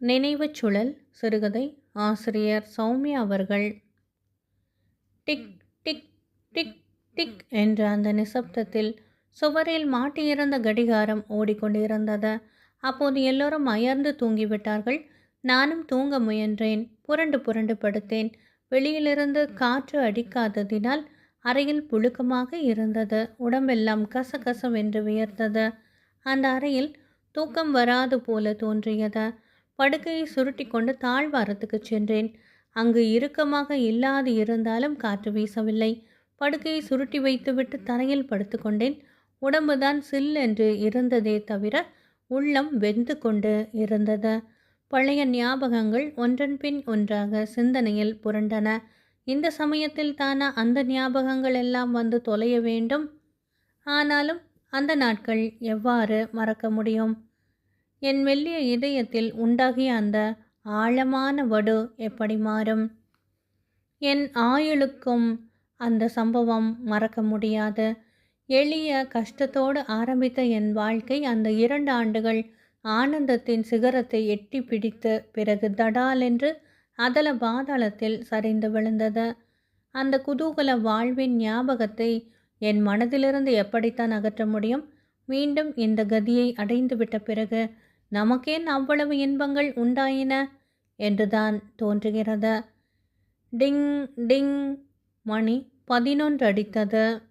நினைவுச் சுழல் சிறுகதை ஆசிரியர் சௌமியா அவர்கள். டிக் டிக் டிக் டிக் என்ற அந்த நிசப்தத்தில் சுவரில் மாட்டியிருந்த கடிகாரம் ஓடிக்கொண்டிருந்தது. அப்போது எல்லோரும் அயர்ந்து தூங்கிவிட்டார்கள். நானும் தூங்க முயன்றேன். புரண்டு புரண்டு படுத்தேன். வெளியிலிருந்து காற்று அடிக்காததினால் அறையில் புழுக்கமாக இருந்தது. உடம்பெல்லாம் கசகசவென்று வியர்த்தது. அந்த அறையில் தூக்கம் வராது போல தோன்றியது. படுக்கையை சுருட்டி கொண்டு தாழ்வாரத்துக்கு சென்றேன். அங்கு இறுக்கமாக இல்லாது இருந்தாலும் காற்று வீசவில்லை. படுக்கையை சுருட்டி வைத்துவிட்டு தரையில் படுத்துக்கொண்டேன் உடம்புதான் சில்லென்று இருந்ததே தவிர உள்ளம் வெந்து கொண்டு இருந்தது. பழைய ஞாபகங்கள் ஒன்றன் பின் ஒன்றாக சிந்தனையில் புரண்டன. இந்த சமயத்தில் தான அந்த ஞாபகங்கள் எல்லாம் வந்து தொலைய வேண்டும்? ஆனாலும் அந்த நாட்கள் எவ்வாறு மறக்க முடியும்? என் மெல்லிய இதயத்தில் உண்டாகிய அந்த ஆழமான வடு எப்படி மாறும்? என் ஆயுளுக்கும் அந்த சம்பவம் மறக்க முடியாது. எளிய கஷ்டத்தோடு ஆரம்பித்த என் வாழ்க்கை அந்த இரண்டு ஆண்டுகள் ஆனந்தத்தின் சிகரத்தை எட்டி பிடித்து பிறகு தடால் என்று அதல பாதாளத்தில் சரிந்து விழுந்தது. அந்த குதூகல வாழ்வின் ஞாபகத்தை என் மனதிலிருந்து எப்படித்தான் அகற்ற முடியும்? மீண்டும் இந்த கதியை அடைந்துவிட்ட பிறகு நமக்கேன் அவ்வளவு இன்பங்கள் உண்டாயின? என்றுதான் தோன்றுகிறது. டிங் டிங் மணி பதினொன்று அடித்தது.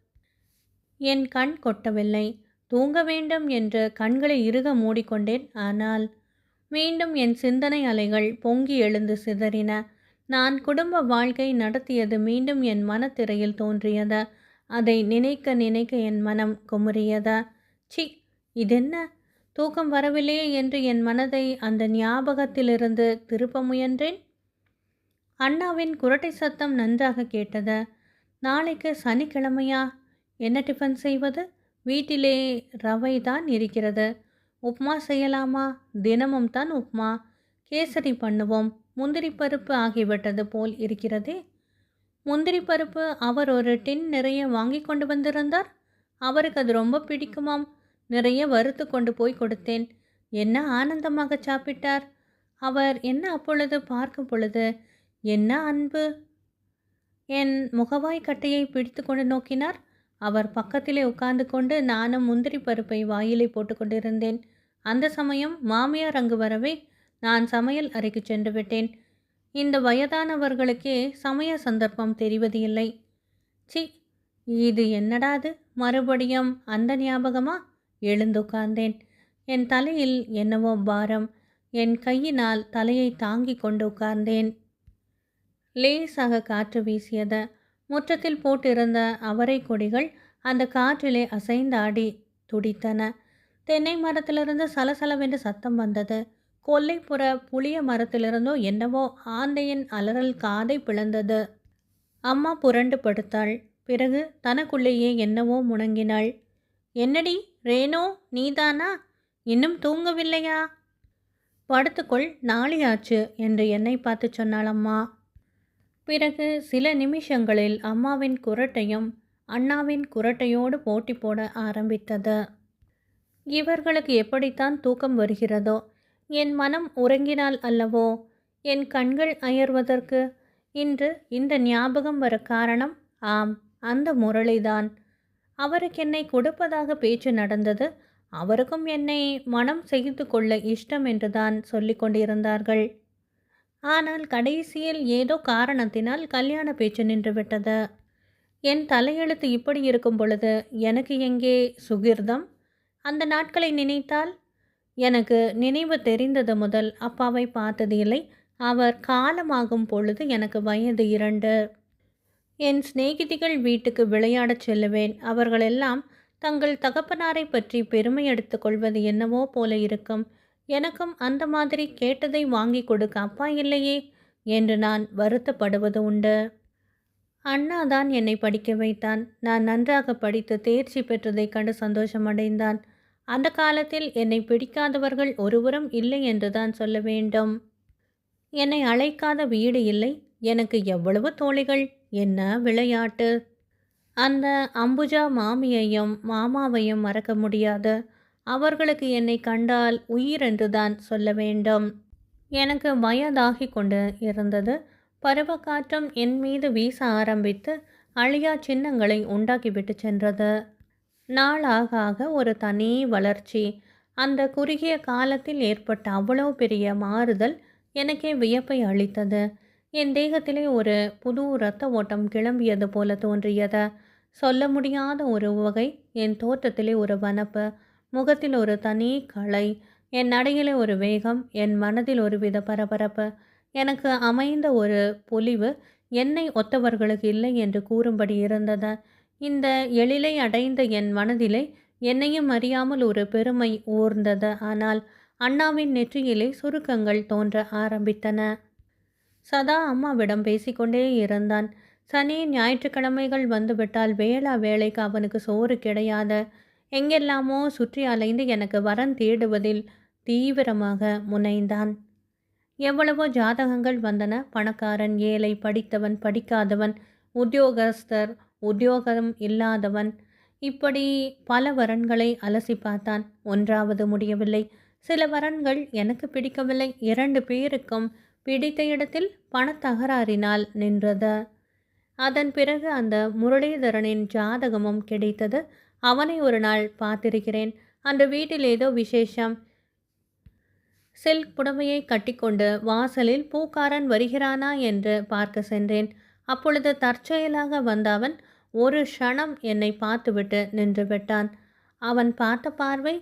என் கண் கொட்டவில்லை. தூங்க வேண்டும் என்று கண்களை இறுக மூடிக்கொண்டேன். ஆனால் மீண்டும் என் சிந்தனை அலைகள் பொங்கி எழுந்து சிதறின. நான் குடும்ப வாழ்க்கை நடத்தியது மீண்டும் என் மனத்திரையில் தோன்றியது. அதை நினைக்க நினைக்க என் மனம் குமுறியது. சி இதென்ன? தூக்கம் வரவில்லையே என்று என் மனதை அந்த ஞாபகத்திலிருந்து திருப்ப முயன்றேன்? அண்ணாவின் குரட்டை சத்தம் நன்றாக கேட்டது. நாளைக்கு சனிக்கிழமையா? என்ன டிஃபன் செய்வது? வீட்டிலே ரவை தான் இருக்கிறது. உப்மா செய்யலாமா? தினமும் தான் உப்மா. கேசரி பண்ணுவோம். முந்திரி பருப்பு ஆகிவிட்டது போல் இருக்கிறதே. முந்திரி பருப்பு அவர் ஒரு டின் நிறைய வாங்கி கொண்டு வந்திருந்தார். அவருக்கு அது ரொம்ப பிடிக்குமாம். நிறைய வறுத்து கொண்டு போய் கொடுத்தேன். என்ன ஆனந்தமாக சாப்பிட்டார்? அவர் என்ன அப்பொழுது பார்க்கும் பொழுது என்ன அன்பு? என் முகவாய் கட்டையை பிடித்து கொண்டு நோக்கினார். அவர் பக்கத்திலே உட்கார்ந்து கொண்டு நானும் முந்திரி பருப்பை வாயிலை போட்டுக்கொண்டிருந்தேன் அந்த சமயம் மாமியார் அங்கு வரவே நான் சமையல் அறைக்கு சென்று விட்டேன். இந்த வயதானவர்களுக்கே சமய சந்தர்ப்பம் தெரிவது இல்லை. சி இது என்னடாது மறுபடியும் அந்த ஞாபகமா? எழுந்துக்காந்தேன். என் தலையில் என்னவோ பாரம். என் கையினால் தலையை தாங்கி கொண்டு உட்கார்ந்தேன். லேசாக காற்று வீசியது. முற்றத்தில் போட்டிருந்த அவரை கொடிகள் அந்த காற்றிலே அசைந்தாடி துடித்தன. தென்னை மரத்திலிருந்து சலசலவென்று சத்தம் வந்தது. கொல்லைப்புற புளிய மரத்திலிருந்தோ என்னவோ ஆந்தையின் அலறல் காதை பிளந்தது. அம்மா புரண்டு படுத்தாள். பிறகு தனக்குள்ளேயே என்னவோ முணங்கினாள். என்னடி? ரேணு நீதானா? இன்னும் தூங்கவில்லையா? படுத்துக்கொள் நாளையாச்சு என்று என்னை பார்த்து சொன்னாள் அம்மா. பிறகு சில நிமிஷங்களில் அம்மாவின் குரட்டையும் அண்ணாவின் குரட்டையோடு போட்டி போட ஆரம்பித்தது. இவர்களுக்கு எப்படித்தான் தூக்கம் வருகிறதோ என் மனம் உறங்கினால் அல்லவோ என் கண்கள் அயர்வதற்கு இன்று இந்த ஞாபகம் வர காரணம் ஆம் அந்த முரளிதான். அவருக்கு என்னை கொடுப்பதாக பேச்சு நடந்தது. அவருக்கும் என்னை மனம் செய்து கொள்ள இஷ்டம் என்றுதான் சொல்லிக் கொண்டிருந்தார்கள். ஆனால் கடைசியில் ஏதோ காரணத்தினால் கல்யாண பேச்சு நின்றுவிட்டது என் தலையெழுத்து இப்படி இருக்கும் பொழுது எனக்கு எங்கே சுகிர்தம்? அந்த நாட்களை நினைத்தால்? எனக்கு நினைவு தெரிந்தது முதல் அப்பாவை பார்த்தது இல்லை அவர் காலமாகும் பொழுது எனக்கு வயது இரண்டு. என் சிநேகிதிகள் வீட்டுக்கு விளையாடச் செல்லுவேன். அவர்களெல்லாம் தங்கள் தகப்பனாரை பற்றி பெருமை எடுத்து கொள்வது என்னவோ போல இருக்கும். எனக்கும் அந்த மாதிரி கேட்டதை வாங்கி கொடுக்க அப்பா இல்லையே என்று நான் வருத்தப்படுவது உண்டு. அண்ணா தான் என்னை படிக்க வைத்தான். நான் நன்றாக படித்து தேர்ச்சி பெற்றதைக் கண்டு சந்தோஷமடைந்தான். அந்த காலத்தில் என்னை பிடிக்காதவர்கள் ஒருவரும் இல்லை என்றுதான் சொல்ல வேண்டும். என்னை அழைக்காத வீடு இல்லை. எனக்கு எவ்வளவு தோழிகள்? என்ன விளையாட்டு? அந்த அம்புஜா மாமியையும் மாமாவையும் மறக்க முடியாது. அவர்களுக்கு என்னை கண்டால் உயிரென்றுதான் சொல்ல வேண்டும். எனக்கு வயதாகி கொண்டு இருந்தது. பருவக்காற்றம் என் மீது வீச ஆரம்பித்து அழியா சின்னங்களை உண்டாக்கிவிட்டு சென்றது. நாளாக ஆக ஒரு தனி வளர்ச்சி. அந்த குறுகிய காலத்தில் ஏற்பட்ட அவ்வளோ பெரிய மாறுதல் எனக்கே வியப்பை அளித்தது. என் தேகத்திலே ஒரு புது இரத்த ஓட்டம் கிளம்பியது போல தோன்றியது. சொல்ல முடியாத ஒரு வகை என் தோற்றத்திலே ஒரு வனப்பு முகத்தில் ஒரு தனி கலை என் நடையிலே ஒரு வேகம் என் மனதில் ஒரு வித பரபரப்பு. எனக்கு அமைந்த ஒரு பொலிவு என்னை ஒத்தவர்களுக்கு இல்லை என்று கூறும்படி இருந்தது. இந்த எழிலை அடைந்த என் மனதிலே என்னையும் அறியாமல் ஒரு பெருமை ஊர்ந்தது. ஆனால் அண்ணாவின் நெற்றியிலே சுருக்கங்கள் தோன்ற ஆரம்பித்தன. சதா அம்மாவிடம் பேசிக்கொண்டே இருந்தான். சனி ஞாயிற்றுக்கிழமைகள் வந்துவிட்டால் வேளா வேலைக்கு அவனுக்கு சோறு கிடையாத. எங்கெல்லாமோ சுற்றி அலைந்து எனக்கு வரன் தேடுவதில் தீவிரமாக முனைந்தான். எவ்வளவோ ஜாதகங்கள் வந்தன. பணக்காரன் ஏழை படித்தவன் படிக்காதவன் உத்தியோகஸ்தர் உத்தியோகம் இல்லாதவன். இப்படி பல வரன்களை அலசி பார்த்தான். ஒன்றாவது முடியவில்லை. சில வரன்கள் எனக்கு பிடிக்கவில்லை. இரண்டு பேருக்கும் பிடித்த இடத்தில் பணத்தகராறினால் நின்றது. அதன் பிறகு அந்த முரளிதரனின் ஜாதகமும் கிடைத்தது. அவனை ஒரு நாள் பார்த்திருக்கிறேன். அந்த வீட்டில் ஏதோ விசேஷம். சில்க் புடவையை கட்டிக்கொண்டு வாசலில் பூக்காரன் வருகிறானா என்று பார்க்க சென்றேன். அப்பொழுது தற்செயலாக வந்த அவன் ஒரு க்ஷணம் என்னை பார்த்துவிட்டு நின்று விட்டான். அவன் பார்த்த பார்வை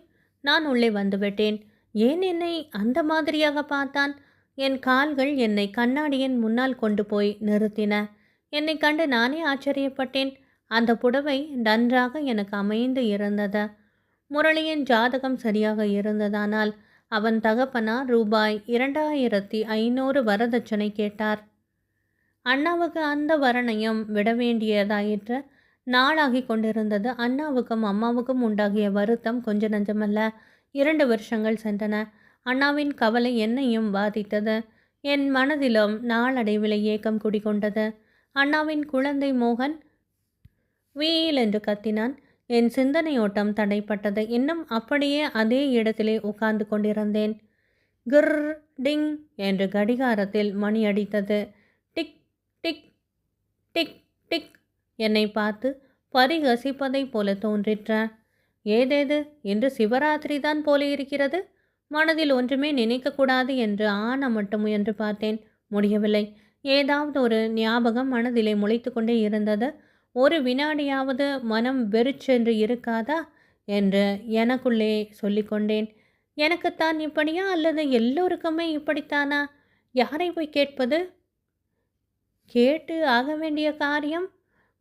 நான் உள்ளே வந்துவிட்டேன். ஏன் என்னை அந்த மாதிரியாக பார்த்தான்? என் கால்கள் என்னை கண்ணாடியின் முன்னால் கொண்டு போய் நிறுத்தின. என்னை கண்டு நானே ஆச்சரியப்பட்டேன். அந்த புடவை நன்றாக எனக்கு அமைந்து இருந்தது. முரளியின் ஜாதகம் சரியாக இருந்ததானால் அவன் தகப்பனார் ரூபாய் இரண்டாயிரத்தி ஐநூறு வரதட்சணை கேட்டார். அண்ணாவுக்கு அந்த வரணையும் விட வேண்டியதாயிற்று. நாளாகி கொண்டிருந்தது. அண்ணாவுக்கும் அம்மாவுக்கும் உண்டாகிய வருத்தம் கொஞ்ச நஞ்சமல்ல. இரண்டு வருஷங்கள் சென்றன. அண்ணாவின் கவலை என்னையும் பாதித்தது. என் மனதிலும் நாளடைவில் ஏக்கம் குடிகொண்டது. அண்ணாவின் குழந்தை மோகன் வீல் என்று கத்தினான். என் சிந்தனையோட்டம் தடைப்பட்டது. இன்னும் அப்படியே அதே இடத்திலே உட்கார்ந்து கொண்டிருந்தேன். கிர் டிங் என்று கடிகாரத்தில் மணி அடித்தது. டிக் டிக் டிக் டிக் என்னை பார்த்து பரிகசிப்பதைப் போல தோன்றிற்ற. ஏதேது? இன்று சிவராத்திரி தான் போல இருக்கிறது. மனதில் ஒன்றுமே நினைக்கக்கூடாது என்று ஆன மட்டும் முயன்று பார்த்தேன். முடியவில்லை. ஏதாவது ஒரு ஞாபகம் மனதிலே முளைத்து கொண்டே இருந்தது. ஒரு வினாடியாவது மனம் வெறிச்சென்று இருக்காதா என்று எனக்குள்ளே சொல்லிக்கொண்டேன் எனக்குத்தான் இப்படியா அல்லது எல்லோருக்குமே இப்படித்தானா? யாரை போய் கேட்பது? கேட்டு ஆக வேண்டிய காரியம்?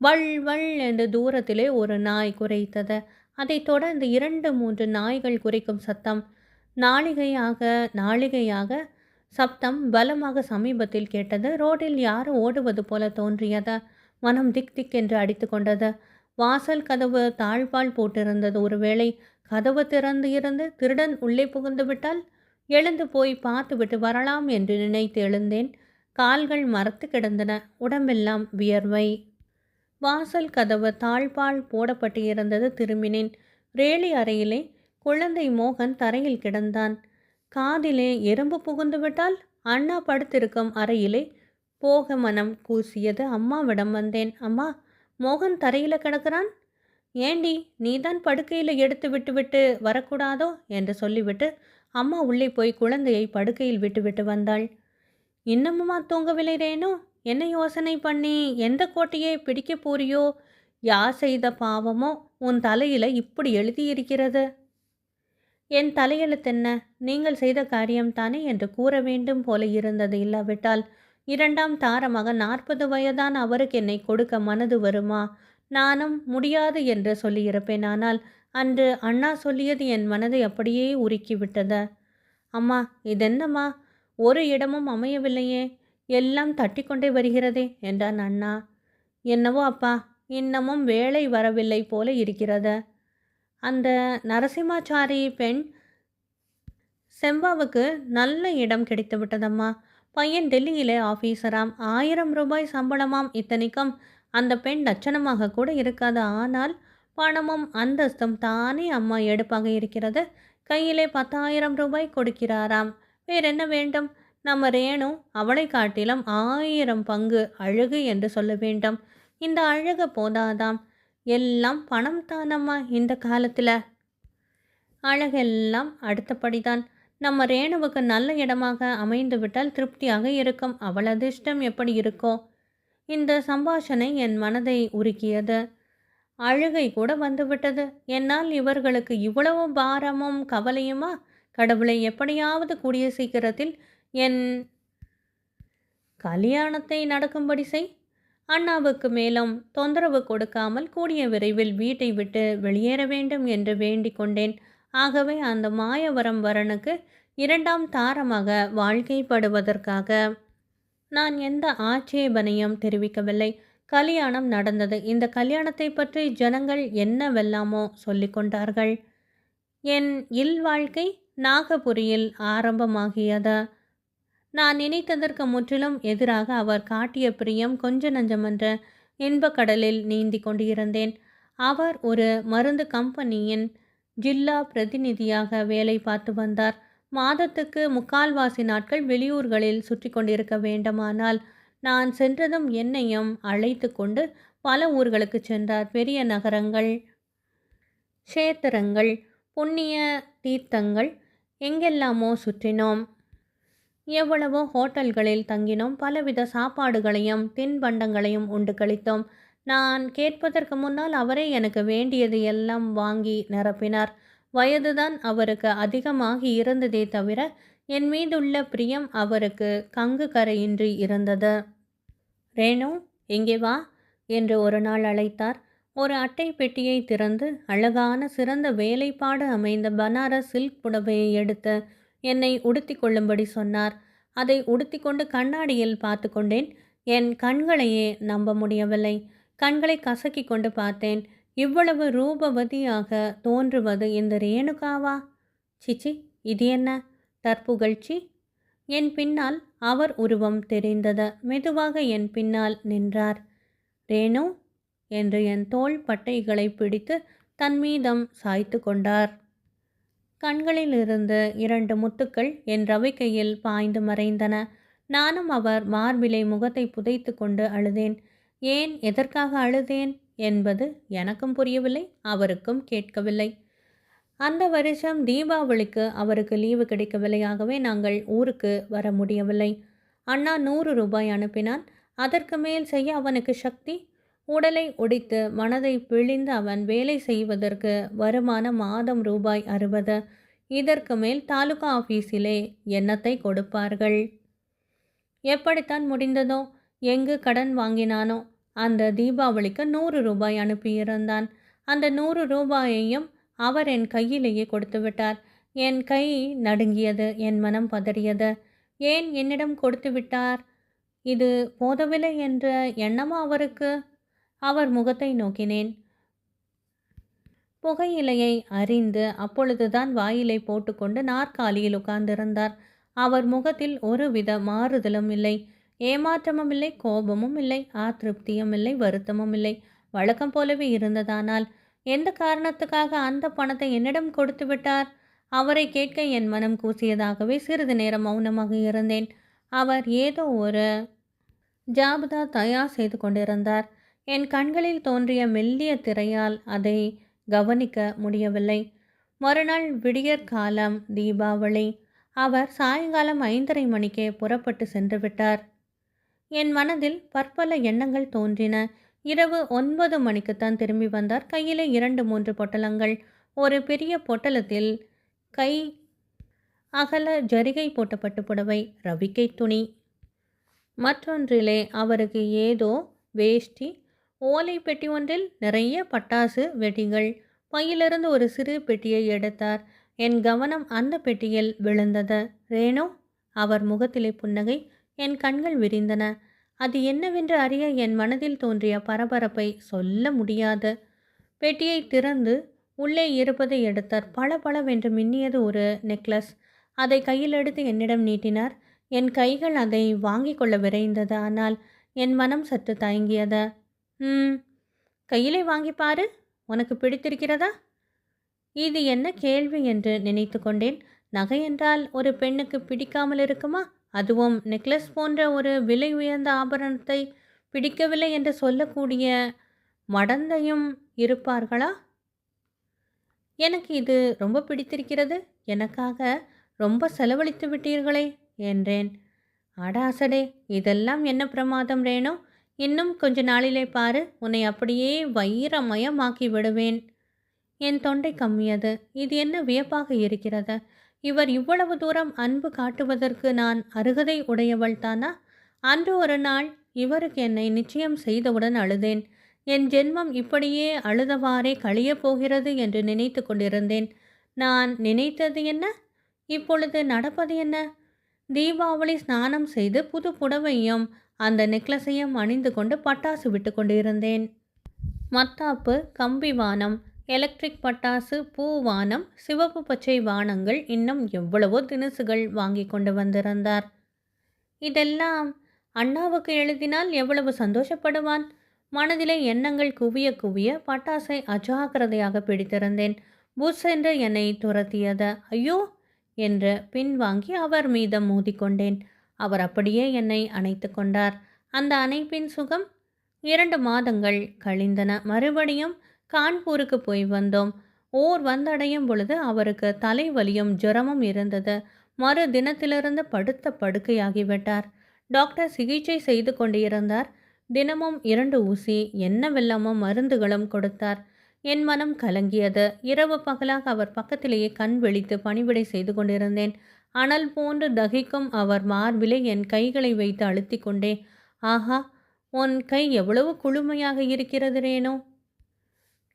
வள் வள் என்று தூரத்திலே ஒரு நாய் குறைத்தது அதைத் தொடர்ந்து இரண்டு மூன்று நாய்கள் குறைக்கும் சத்தம். நாளிகையாக நாளிகையாக சப்தம் பலமாக சமீபத்தில் கேட்டது. ரோட்டில் யாரோ ஓடுவது போல தோன்றியது. மனம் திக் திக் என்று அடித்து கொண்டது. வாசல் கதவு தாழ்பால் போட்டிருந்தது. ஒருவேளை கதவு திறந்து இருந்து திருடன் உள்ளே புகுந்து விட்டால் எழுந்து போய் பார்த்துவிட்டு வரலாம் என்று நினைத்து எழுந்தேன். கால்கள் மரத்து கிடந்தன. உடம்பெல்லாம் வியர்வை. வாசல் கதவு தாழ்பால் போடப்பட்டு இருந்தது. திரும்பினேன். ரேலி அறையிலே குழந்தை மோகன் தரையில் கிடந்தான். காதிலே எறும்பு புகுந்துவிட்டால்? அண்ணா படுத்திருக்கும் அறையிலே போக மனம் கூசியது அம்மாவிடம் வந்தேன். அம்மா மோகன் தரையில் கிடக்கிறான்? ஏண்டி நீதான் படுக்கையில் எடுத்து விட்டுவிட்டு வரக்கூடாதோ? என்று சொல்லிவிட்டு அம்மா உள்ளே போய் குழந்தையை படுக்கையில் விட்டுவிட்டு வந்தாள். இன்னமுமா தூங்கவில்லை ரேனோ என்ன யோசனை பண்ணி? எந்த கோட்டையை பிடிக்க போறியோ? யார் செய்த பாவமோ? உன் தலையில் இப்படி எழுதியிருக்கிறது. என் தலையெழுத்தென்ன நீங்கள் செய்த காரியம்தானே என்று கூற வேண்டும் போல இருந்தது இல்லாவிட்டால். இரண்டாம் தாரமாக நாற்பது வயதான அவருக்கு என்னை கொடுக்க மனது வருமா? நானும் முடியாது என்று சொல்லியிருப்பேன். ஆனால் அன்று அண்ணா சொல்லியது என் மனதை அப்படியே உருக்கிவிட்டது. அம்மா இதென்னம்மா? ஒரு இடமும் அமையவில்லையே. எல்லாம் தட்டிக்கொண்டே வருகிறதே என்றான் அண்ணா. என்னவோ அப்பா இன்னமும் வேலை வரவில்லை போல இருக்கிறது. அந்த நரசிம்மாச்சாரி பெண் செம்பாவுக்கு நல்ல இடம் கிடைத்து விட்டதம்மா. பையன் டெல்லியிலே ஆஃபீஸராம் ஆயிரம் ரூபாய் சம்பளமாம் இத்தனைக்கும். அந்த பெண் லட்சணமாக கூட இருக்காது. ஆனால் பணமும் அந்தஸ்தும் தானே அம்மா எடுப்பாக இருக்கிறது. கையிலே பத்தாயிரம் ரூபாய் கொடுக்கிறாராம். வேறென்ன வேண்டும்? நம்ம ரேணு அவளை காட்டிலும் ஆயிரம் பங்கு அழகு என்று சொல்ல வேண்டும். இந்த அழகு போதாதாம். எல்லாம் பணம் தானம்மா இந்த காலத்தில்? அழகெல்லாம் அடுத்தபடிதான் நம்ம ரேணுவுக்கு நல்ல இடமாக அமைந்து விட்டால் திருப்தியாக இருக்கும். அவள் அதிர்ஷ்டம் எப்படி இருக்கோ? இந்த சம்பாஷணை என் மனதை உருக்கியது. அழுகை கூட வந்துவிட்டது. என்னால் இவர்களுக்கு இவ்வளவு பாரமும் கவலையுமா? கடவுளை எப்படியாவது கூடிய சீக்கிரத்தில் என் கல்யாணத்தை நடக்கும்படி செய். அண்ணாவுக்கு மேலும் தொந்தரவு கொடுக்காமல் கூடிய விரைவில் வீட்டை விட்டு வெளியேற வேண்டும் என்று வேண்டிக் கொண்டேன். ஆகவே அந்த மாயவரம் வரனுக்கு இரண்டாம் தாரமாக வாழ்க்கைப்படுவதற்காக நான் எந்த ஆட்சேபனையும் தெரிவிக்கவில்லை. கல்யாணம் நடந்தது. இந்த கல்யாணத்தை பற்றி ஜனங்கள் என்னவெல்லாமோ சொல்லிக்கொண்டார்கள் என் இல் வாழ்க்கை நாகபுரியில் ஆரம்பமாகியது. நான் நினைத்ததற்கு முற்றிலும் எதிராக அவர் காட்டிய பிரியம் கொஞ்ச நஞ்சமன்ற இன்பக்கடலில் நீந்தி கொண்டிருந்தேன். அவர் ஒரு மருந்து கம்பெனியின் ஜில்லா பிரதிநிதியாக வேலை பார்த்து வந்தார். மாதத்துக்கு முக்கால்வாசி நாட்கள் வெளியூர்களில் சுற்றி கொண்டிருக்க வேண்டுமானால் நான் சென்றதும் என்னையும் அழைத்து கொண்டு பல ஊர்களுக்கு சென்றார். பெரிய நகரங்கள் க்ஷேத்திரங்கள் புண்ணிய தீர்த்தங்கள் எங்கெல்லாமோ சுற்றினோம். எவ்வளவோ ஹோட்டல்களில் தங்கினோம் பலவித சாப்பாடுகளையும் தின்பண்டங்களையும் உண்டு கழித்தோம். நான் கேட்பதற்கு முன்னால் அவரே எனக்கு வேண்டியது எல்லாம் வாங்கி நிரப்பினார். வயதுதான் அவருக்கு அதிகமாகி இருந்ததே தவிர என் மீதுள்ள பிரியம் அவருக்கு கங்கு கரையின்றி இருந்தது. ரேணு இங்கே வா என்று ஒரு நாள் அழைத்தார். ஒரு அட்டை பெட்டியை திறந்து அழகான சிறந்த வேலைப்பாடு அமைந்த பனாரஸ் சில்க் புடவையை எடுத்து என்னை உடுத்தி கொள்ளும்படி சொன்னார். அதை உடுத்தி கொண்டு கண்ணாடியில் பார்த்து கொண்டேன். என் கண்களையே நம்ப முடியவில்லை. கண்களை கசக்கி கொண்டு பார்த்தேன். இவ்வளவு ரூபவதியாக தோன்றுவது இந்த ரேணுகாவா? சிச்சி இது என்ன? தற்புகழ்ச்சி? என் பின்னால் அவர் உருவம் தெரிந்தது. மெதுவாக என் பின்னால் நின்றார். ரேணு! என்று என் தோள் பட்டைகளை பிடித்து தன் மீதம் சாய்த்து கொண்டார். கண்களிலிருந்து இரண்டு முத்துக்கள் என் ரவிக்கையில் பாய்ந்து மறைந்தன. நானும் அவர் மார்பிலை முகத்தை புதைத்து கொண்டு அழுதேன். ஏன் எதற்காக அழுதேன்? என்பது எனக்கும் புரியவில்லை அவருக்கும் கேட்கவில்லை. அந்த வருஷம் தீபாவளிக்கு அவருக்கு லீவு கிடைக்கவில்லையாகவே நாங்கள் ஊருக்கு வர முடியவில்லை. அண்ணா நூறு ரூபாய் அனுப்பினான். அதற்கு மேல் செய்ய அவனுக்கு சக்தி உடலை ஒடித்து மனதை பிழிந்து அவன் வேலை செய்வதற்கு வருமான மாதம் ரூபாய் அறுபது. இதற்கு மேல் தாலுகா ஆஃபீஸிலே எண்ணத்தை கொடுப்பார்கள்? எப்படித்தான் முடிந்ததோ? எங்கு கடன் வாங்கினானோ? அந்த தீபாவளிக்கு நூறு ரூபாய் அனுப்பியிருந்தான். அந்த நூறு ரூபாயையும் அவர் என் கையிலேயே கொடுத்து விட்டார் என் கை நடுங்கியது என் மனம் பதறியது. ஏன் என்னிடம் கொடுத்து விட்டார் இது போதவில்லை என்ற எண்ணமா அவருக்கு? அவர் முகத்தை நோக்கினேன். புகையிலையை அறிந்து அப்பொழுதுதான் வாயிலை போட்டுக்கொண்டு நாற்காலியில் உட்கார்ந்திருந்தார். அவர் முகத்தில் ஒருவித மாறுதலும் இல்லை. ஏமாற்றமும் இல்லை கோபமும் இல்லை ஆதிருப்தியும் இல்லை வருத்தமும் இல்லை. வழக்கம் போலவே இருந்ததானால் எந்த காரணத்துக்காக அந்த பணத்தை என்னிடம் கொடுத்து விட்டார்? அவரை கேட்க என் மனம் கூசியதாகவே சிறிது நேரம் மௌனமாக இருந்தேன். அவர் ஏதோ ஒரு ஜாபதா தயார் செய்து கொண்டிருந்தார். என் கண்களில் தோன்றிய மெல்லிய திரையால் அதை கவனிக்க முடியவில்லை. மறுநாள் விடியற் காலம் தீபாவளி. அவர் சாயங்காலம் ஐந்தரை மணிக்கே புறப்பட்டு சென்று விட்டார். என் மனதில் பற்பல எண்ணங்கள் தோன்றின. இரவு ஒன்பது மணிக்குத்தான் திரும்பி வந்தார். கையிலே இரண்டு மூன்று பொட்டலங்கள். ஒரு பெரிய பொட்டலத்தில் கை அகல ஜரிகை போட்ட பட்டு புடவை ரவிக்கை துணி. மற்றொன்றிலே அவருக்கு ஏதோ வேஷ்டி ஓலை பெட்டி ஒன்றில் நிறைய பட்டாசு வெடிகள். பையிலிருந்து ஒரு சிறு பெட்டியை எடுத்தார். என் கவனம் அந்த பெட்டியில் விழுந்தது. ரேணு அவர் முகத்திலே புன்னகை. என் கண்கள் விரிந்தன. அது என்னவென்று அறிய என் மனதில் தோன்றிய பரபரப்பை சொல்ல முடியாது. பெட்டியை திறந்து உள்ளே இருப்பதை எடுத்தார். பல பளவென்று மின்னியது ஒரு நெக்லஸ். அதை கையில் எடுத்து என்னிடம் நீட்டினார். என் கைகள் அதை வாங்கிக் கொள்ள விரைந்தது. ஆனால் என் மனம் சற்று தயங்கியது. ம் கையிலே வாங்கி பாரு. உனக்கு பிடித்திருக்கிறதா? இது என்ன கேள்வி என்று நினைத்து கொண்டேன். நகை என்றால் ஒரு பெண்ணுக்கு பிடிக்காமல் இருக்குமா? அதுவும் நெக்லஸ் போன்ற ஒரு விலை உயர்ந்த ஆபரணத்தை பிடிக்கவில்லை என்று சொல்லக்கூடிய மடந்தையும் இருப்பார்களா? எனக்கு இது ரொம்ப பிடித்திருக்கிறது. எனக்காக ரொம்ப செலவழித்து விட்டீர்களே என்றேன். அடாசடே இதெல்லாம் என்ன பிரமாதம் ரேணோ? இன்னும் கொஞ்ச நாளிலே பாரு உன்னை அப்படியே வைரமயமாக்கி விடுவேன். என் தொண்டை கம்மியது. இது என்ன வியப்பாக இருக்கிறது? இவர் இவ்வளவு தூரம் அன்பு காட்டுவதற்கு நான் அருகதை உடையவள் தானா? அன்று ஒரு நாள் இவருக்கு என்னை நிச்சயம் செய்தவுடன் அழுதேன். என் ஜென்மம் இப்படியே அழுதவாறே கழியப் போகிறது என்று நினைத்து கொண்டிருந்தேன். நான் நினைத்தது என்ன? இப்பொழுது நடப்பது என்ன? தீபாவளி ஸ்நானம் செய்து புது புடவையும் அந்த நெக்லஸையும் அணிந்து கொண்டு பட்டாசு விட்டு கொண்டிருந்தேன். மத்தாப்பு கம்பி வானம் எலக்ட்ரிக் பட்டாசு பூ வானம் சிவப்பு பச்சை வானங்கள் இன்னும் எவ்வளவோ தினுசுகள் வாங்கி கொண்டு வந்திருந்தார். இதெல்லாம் அண்ணாவுக்கு எழுதினால் எவ்வளவு சந்தோஷப்படுவான்? மனதிலே எண்ணங்கள் குவிய குவிய பட்டாசை அஜாக்கிரதையாக பிடித்திருந்தேன். புஷ் என்று என்னை துரத்தியது. ஐயோ! என்று பின்வாங்கி அவர் மீதம் மோதிக்கொண்டேன். அவர் அப்படியே என்னை அணைத்து கொண்டார். அந்த அணைப்பின் சுகம் இரண்டு மாதங்கள் கழிந்தன. மறுபடியும் கான்பூருக்கு போய் வந்தோம். ஓர் வந்தடையும் பொழுது அவருக்கு தலைவலியும் ஜுரமும் இருந்தது. மறு தினத்திலிருந்து படுத்த படுக்கையாகிவிட்டார். டாக்டர் சிகிச்சை செய்து கொண்டிருந்தார். தினமும் இரண்டு ஊசி என்னவெல்லாமோ மருந்துகளும் கொடுத்தார். என் மனம் கலங்கியது. இரவு பகலாக அவர் பக்கத்திலேயே கண் விழித்து பணிவிடை செய்து கொண்டிருந்தேன். அனல் போன்று தகிக்கும் அவர் மார்பிலே என் கைகளை வைத்து அழுத்தி கொண்டே ஆஹா உன் கை எவ்வளவு குளுமையாக இருக்கிறது ரேனோ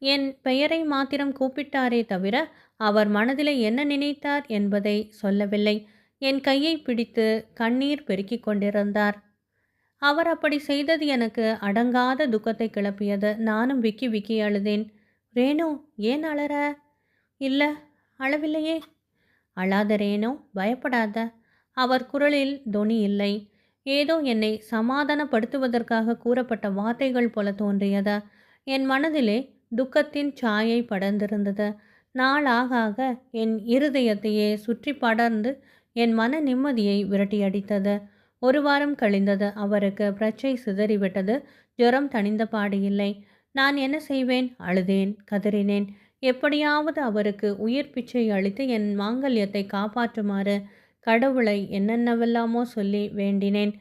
என் பெயரை மாத்திரம் கூப்பிட்டாரே தவிர அவர் மனதிலே என்ன நினைத்தார் என்பதை சொல்லவில்லை. என் கையை பிடித்து கண்ணீர் பெருக்கிக் கொண்டிருந்தார். அவர் அப்படி செய்தது எனக்கு அடங்காத துக்கத்தை கிளப்பியது. நானும் விக்கி விக்கி அழுதேன் ரேணு ஏன் அழற இல்லை அளவில்லையே அழாதரேனோ பயப்படாத. அவர் குரலில் தொனி இல்லை. ஏதோ என்னை சமாதானப்படுத்துவதற்காக கூறப்பட்ட வார்த்தைகள் போல தோன்றியது. என் மனதிலே துக்கத்தின் சாயை படர்ந்திருந்தது. நாளாக ஆக என் இருதயத்தையே சுற்றி படர்ந்து என் மன நிம்மதியை விரட்டியடித்தது. ஒரு வாரம் கழிந்தது. அவருக்கு பிரச்சை சிதறிவிட்டது. ஜுரம் தணிந்த பாடு இல்லை. நான் என்ன செய்வேன்? அழுதேன் கதறினேன். எப்படியாவது அவருக்கு உயிர் பிச்சை அளித்து என் மாங்கல்யத்தை காப்பாற்றுமாறு கடவுளை என்னென்னவெல்லாமோ சொல்லி வேண்டினேன்.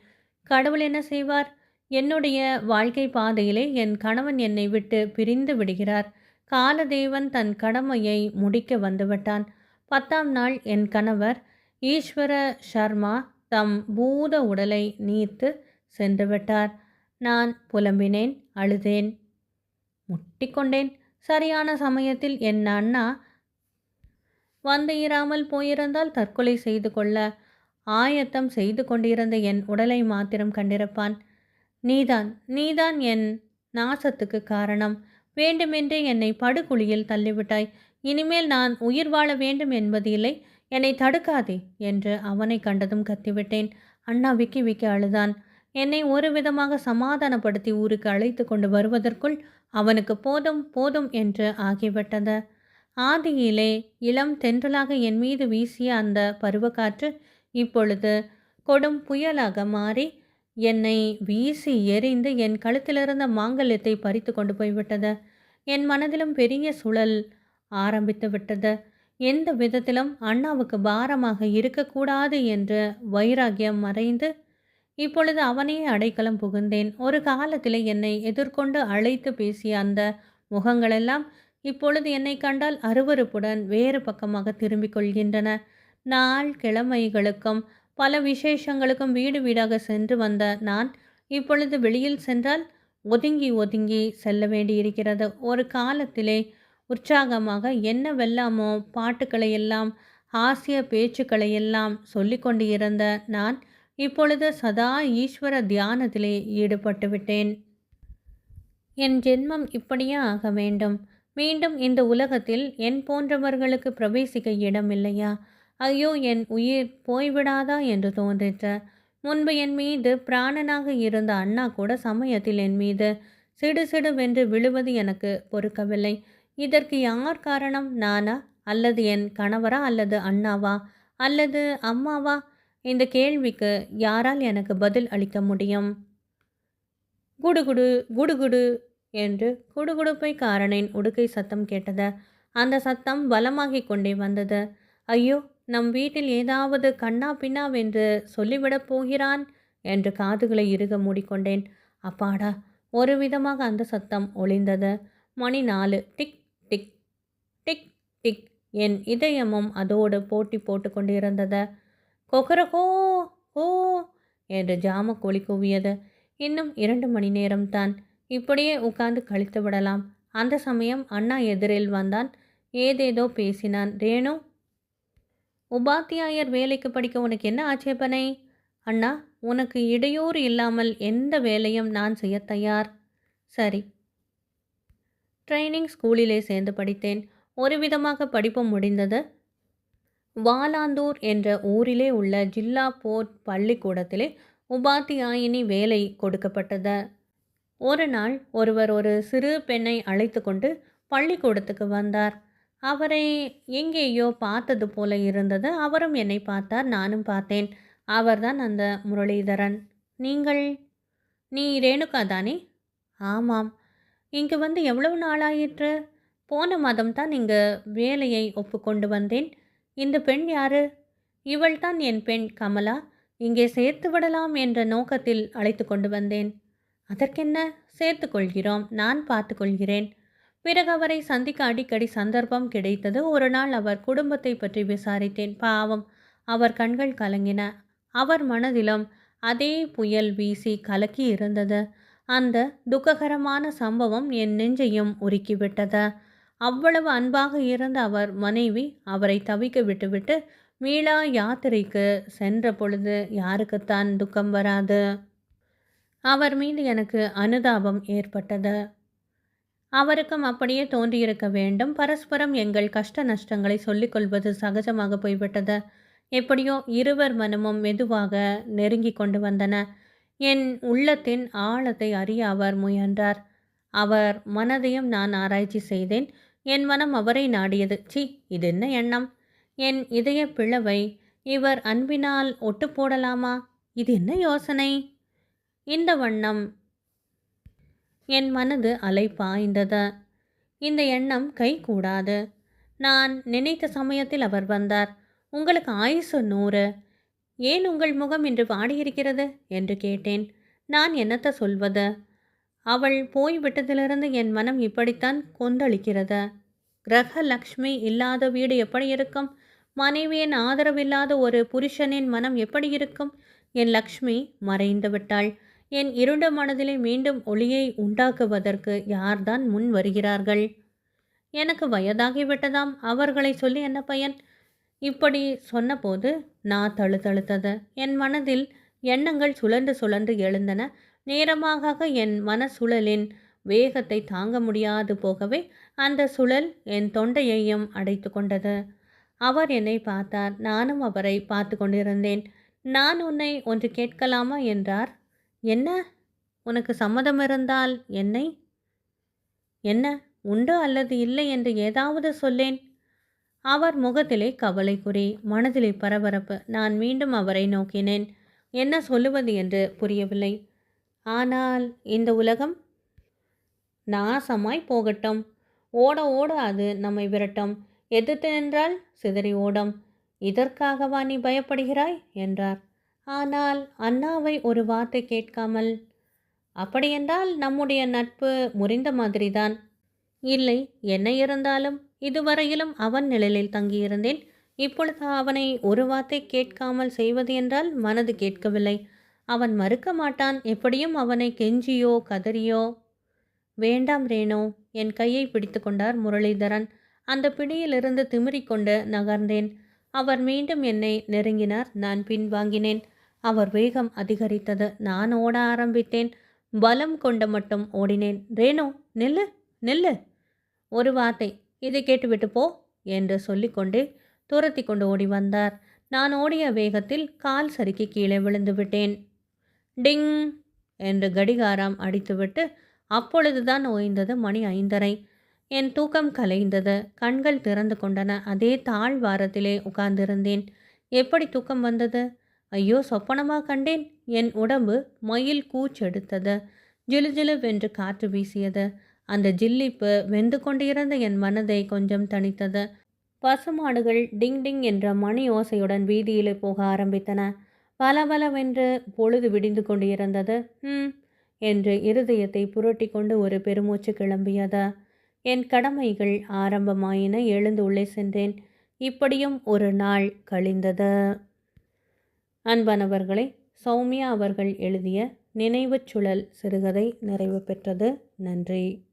கடவுள் என்ன செய்வார்? என்னுடைய வாழ்க்கை பாதையிலே என் கணவன் என்னை விட்டு பிரிந்து விடுகிறார். காலதேவன் தன் கடமையை முடிக்க வந்துவிட்டான். பத்தாம் நாள் என் கணவர் ஈஸ்வர சர்மா தம் பூத உடலை நீர்த்து சென்றுவிட்டார் நான் புலம்பினேன் அழுதேன் முட்டிக்கொண்டேன். சரியான சமயத்தில் என் அண்ணா வந்து இராமல் போயிருந்தால் தற்கொலை செய்து கொள்ள ஆயத்தம் செய்து கொண்டிருந்த என் உடலை மாத்திரம் கண்டிருப்பான். நீதான் நீதான் என் நாசத்துக்கு காரணம். வேண்டுமென்றே என்னை படுகுழியில் தள்ளிவிட்டாய். இனிமேல் நான் உயிர் வாழ வேண்டும் என்பது இல்லை. என்னை தடுக்காதே என்று அவனை கண்டதும் கத்திவிட்டேன். அண்ணா விக்கி விக்கி அழுதான். என்னை ஒரு விதமாக சமாதானப்படுத்தி ஊருக்கு அழைத்து கொண்டு வருவதற்குள் அவனுக்கு போதும் போதும் என்று ஆகிவிட்டது. ஆதியிலே இளம் தென்றலாக என் மீது வீசிய அந்த பருவக்காற்று இப்பொழுது கொடும் புயலாக மாறி என்னை வீசி எறிந்து என் கழுத்திலிருந்த மாங்கல்யத்தை பறித்து கொண்டு போய்விட்டது. என் மனதிலும் பெரிய சுழல் ஆரம்பித்து விட்டது. எந்த விதத்திலும் அண்ணாவுக்கு பாரமாக இருக்கக்கூடாது என்று வைராகியம் மறைந்து இப்பொழுது அவனே அடைக்கலம் புகுந்தேன். ஒரு காலத்தில் என்னை எதிர்கொண்டு அழைத்து பேசிய அந்த முகங்களெல்லாம் இப்பொழுது என்னை கண்டால் அருவறுப்புடன் வேறு பக்கமாக திரும்பிக் கொள்கின்றன. நாள் கிழமைகளுக்கும் பல விசேஷங்களுக்கும் வீடு வீடாக சென்று வந்த நான் இப்பொழுது வெளியில் சென்றால் ஒதுங்கி ஒதுங்கி செல்ல வேண்டியிருக்கிறது. ஒரு காலத்திலே உற்சாகமாக என்னவெல்லாமோ பாட்டுக்களை எல்லாம் ஆசிய பேச்சுக்களை எல்லாம் இருந்த நான் இப்பொழுது சதா ஈஸ்வர தியானத்திலே ஈடுபட்டு விட்டேன். என் ஜென்மம் இப்படியே ஆக வேண்டும். மீண்டும் இந்த உலகத்தில் என் போன்றவர்களுக்கு பிரவேசிக்க இடம் இல்லையா ஐயோ என் உயிர் போய்விடாதா என்று தோன்றிற்று. முன்பு என் மீது பிராணனாக இருந்த அண்ணா கூட சமயத்தில் என் மீது சிடு சிடுவென்று விழுவது எனக்கு பொறுக்கவில்லை. இதற்கு யார் காரணம்? நானா? அல்லது என் கணவரா? அல்லது அண்ணாவா? அல்லது அம்மாவா? இந்த கேள்விக்கு யாரால் எனக்கு பதில் அளிக்க முடியும்? குடுகுடு குடுகுடு என்று குடுகுடுப்பைக்காரனின் உடுக்கை சத்தம் கேட்டது. அந்த சத்தம் பலமாகிக் கொண்டே வந்தது. ஐயோ நம் வீட்டில் ஏதாவது கண்ணா பின்னாவென்று சொல்லிவிடப் போகிறான் என்று காதுகளை இறுக மூடிக்கொண்டேன். அப்பாடா ஒரு விதமாக அந்த சத்தம் ஒளிந்தது மணி நாலு. டிக் டிக் டிக் டிக் என் இதயமும் அதோடு போட்டி போட்டு கொண்டிருந்தது. கொக்கரகோ ஓ என்று ஜாம கோழி கூவியது. இன்னும் இரண்டு மணி நேரம்தான். இப்படியே உட்கார்ந்து கழித்து விடலாம். அந்த சமயம் அண்ணா எதிரில் வந்தான். ஏதேதோ பேசினான். ரேணு உபாத்தியாயர் வேலைக்கு படிக்க உனக்கு என்ன ஆட்சேபனை அண்ணா உனக்கு இடையூறு இல்லாமல் எந்த வேலையும் நான் செய்ய தயார். சரி. ட்ரைனிங் ஸ்கூலிலே சேர்ந்து படித்தேன். ஒரு விதமாக படிப்பு முடிந்தது. வாலாந்தூர் என்ற ஊரிலே உள்ள ஜில்லா போர்ட் பள்ளிக்கூடத்திலே உபாத்தியாயினி வேலை கொடுக்கப்பட்டது. ஒரு நாள் ஒருவர் ஒரு சிறு பெண்ணை அழைத்து கொண்டு பள்ளிக்கூடத்துக்கு வந்தார். அவரை எங்கேயோ பார்த்தது போல இருந்தது. அவரும் என்னை பார்த்தார் நானும் பார்த்தேன். அவர்தான் அந்த முரளிதரன். நீங்கள் நீ ரேணுகா தானே? ஆமாம். இங்கு வந்து எவ்வளவு நாளாயிற்று? போன மாதம் தான் இங்கு வேலையை ஒப்புக்கொண்டு வந்தேன். இந்த பெண் யாரு? இவள்தான் என் பெண் கமலா. இங்கே சேர்த்து விடலாம் என்ற நோக்கத்தில் அழைத்து கொண்டு வந்தேன். அதற்கென்ன? சேர்த்து கொள்கிறோம். நான் பார்த்து கொள்கிறேன். பிறகு அவரை சந்திக்க அடிக்கடி சந்தர்ப்பம் கிடைத்தது. ஒரு நாள் அவர் குடும்பத்தை பற்றி விசாரித்தேன். பாவம் அவர் கண்கள் கலங்கின. அவர் மனதிலும் அதே புயல் வீசி கலக்கி இருந்தது. அந்த துக்ககரமான சம்பவம் என் நெஞ்சையும் உருக்கிவிட்டது. அவ்வளவு அன்பாக இருந்த அவர் மனைவி அவரை தவிக்க விட்டுவிட்டு மீளா யாத்திரைக்கு சென்ற பொழுது யாருக்குத்தான் துக்கம் வராது? அவர் மீது எனக்கு அனுதாபம் ஏற்பட்டது. அவருக்கும் அப்படியே தோன்றியிருக்க வேண்டும். பரஸ்பரம் எங்கள் கஷ்ட நஷ்டங்களை சொல்லிக்கொள்வது சகஜமாக போய்விட்டது. எப்படியோ இருவர் மனமும் மெதுவாக நெருங்கி கொண்டு வந்தன. என் உள்ளத்தின் ஆழத்தை அறிய அவர் முயன்றார். அவர் மனதையும் நான் ஆராய்ச்சி செய்தேன். என் மனம் அவரை நாடியது. சி இது என்ன எண்ணம்? என் இதய பிளவை இவர் அன்பினால் ஒட்டு போடலாமா? இது என்ன யோசனை? இந்த வண்ணம் என் மனது அலை பாய்ந்தது. இந்த எண்ணம் கை கூடாது. நான் நினைத்த சமயத்தில் அவர் வந்தார். உங்களுக்கு ஆயுசு நூறு. ஏன் உங்கள் முகம் இன்று வாடியிருக்கிறது? என்று கேட்டேன். நான் என்னத்த சொல்வது? அவள் போய்விட்டதிலிருந்து என் மனம் இப்படித்தான் கொந்தளிக்கிறது. கிரக லக்ஷ்மி இல்லாத வீடு எப்படி இருக்கும்? மனைவியின் ஆதரவில்லாத ஒரு புருஷனின் மனம் எப்படி இருக்கும்? என் லக்ஷ்மி மறைந்து விட்டாள். என் இருண்ட மனதிலே மீண்டும் ஒளியை உண்டாக்குவதற்கு யார்தான் முன் வருகிறார்கள்? எனக்கு வயதாகிவிட்டதாம். அவர்களை சொல்லி என்ன பயன்? இப்படி சொன்னபோது நான் தழுதழுத்தது. என் மனதில் எண்ணங்கள் சுழன்று சுழன்று எழுந்தன. நேரமாக என் மன சுழலின் வேகத்தை தாங்க முடியாது போகவே அந்த சுழல் என் தொண்டையையும் அடைத்து கொண்டது. அவர் என்னை பார்த்தார். நானும் அவரை பார்த்து கொண்டிருந்தேன். நான் உன்னை ஒன்று கேட்கலாமா என்றார். என்ன? உனக்கு சம்மதம் இருந்தால் என்னை? என்ன? உண்டு அல்லது இல்லை என்று ஏதாவது சொல்லேன். அவர் முகத்திலே கவலை குறி மனதிலே பரபரப்பு. நான் மீண்டும் அவரை நோக்கினேன். என்ன சொல்லுவது என்று புரியவில்லை. ஆனால் இந்த உலகம் நாசமாய் போகட்டும். ஓட ஓட அது நம்மை விரட்டும். எதிர்த்து நின்றால் சிதறி ஓடும். இதற்காகவா நீ பயப்படுகிறாய்? என்றார். ஆனால் அண்ணாவை ஒரு வார்த்தை கேட்காமல் அப்படியென்றால் நம்முடைய நட்பு முறிந்த மாதிரிதான். இல்லை என்ன இருந்தாலும் இதுவரையிலும் அவன் நிழலில் தங்கியிருந்தேன். இப்பொழுது அவனை ஒரு வார்த்தை கேட்காமல் செய்வது என்றால் மனது கேட்கவில்லை. அவன் மறுக்க மாட்டான். எப்படியும் அவனை கெஞ்சியோ கதறியோ வேண்டாம் ரேணோ என் கையை பிடித்து கொண்டார் முரளிதரன் அந்த பிடியிலிருந்து திமிரிக்கொண்டு நகர்ந்தேன். அவர் மீண்டும் என்னை நெருங்கினார். நான் பின்வாங்கினேன் அவர் வேகம் அதிகரித்தது. நான் ஓட ஆரம்பித்தேன். பலம் கொண்ட மட்டும் ஓடினேன். ரேணோ நெல்லு நெல்லு. ஒரு வார்த்தை. இதை கேட்டுவிட்டு போ என்று சொல்லிக்கொண்டே துரத்தி கொண்டு ஓடி வந்தார். நான் ஓடிய வேகத்தில் கால் சறுக்கி கீழே விழுந்து விட்டேன். டிங் என்று கடிகாரம் அடித்துவிட்டு அப்பொழுதுதான் ஓய்ந்தது மணி ஐந்தரை. என் தூக்கம் கலைந்தது. கண்கள் திறந்து கொண்டன. அதே தாழ்வாரத்திலே உட்கார்ந்திருந்தேன். எப்படி தூக்கம் வந்தது? ஐயோ சொப்பனமா கண்டேன். என் உடம்பு மயில் கூச்செடுத்தது ஜிலு ஜிலுவென்று காற்று வீசியது. அந்த ஜில்லிப்பு வெந்து கொண்டிருந்த என் மனதை கொஞ்சம் தணித்தது. பசுமாடுகள் டிங் டிங் என்ற மணி ஓசையுடன் வீதியிலே போக ஆரம்பித்தன. பலபலவென்று பொழுது விடிந்து கொண்டிருந்தது. ம் என்று இருதயத்தை புரட்டி கொண்டு ஒரு பெருமூச்சு கிளம்பியது. என் கடமைகள் ஆரம்பமாயின எழுந்து உள்ளே சென்றேன். இப்படியும் ஒரு நாள் கழிந்தது. அன்பானவர்களை சௌமியா அவர்கள் எழுதிய நினைவுச் சுழல் சிறுகதை நிறைவு பெற்றது. நன்றி.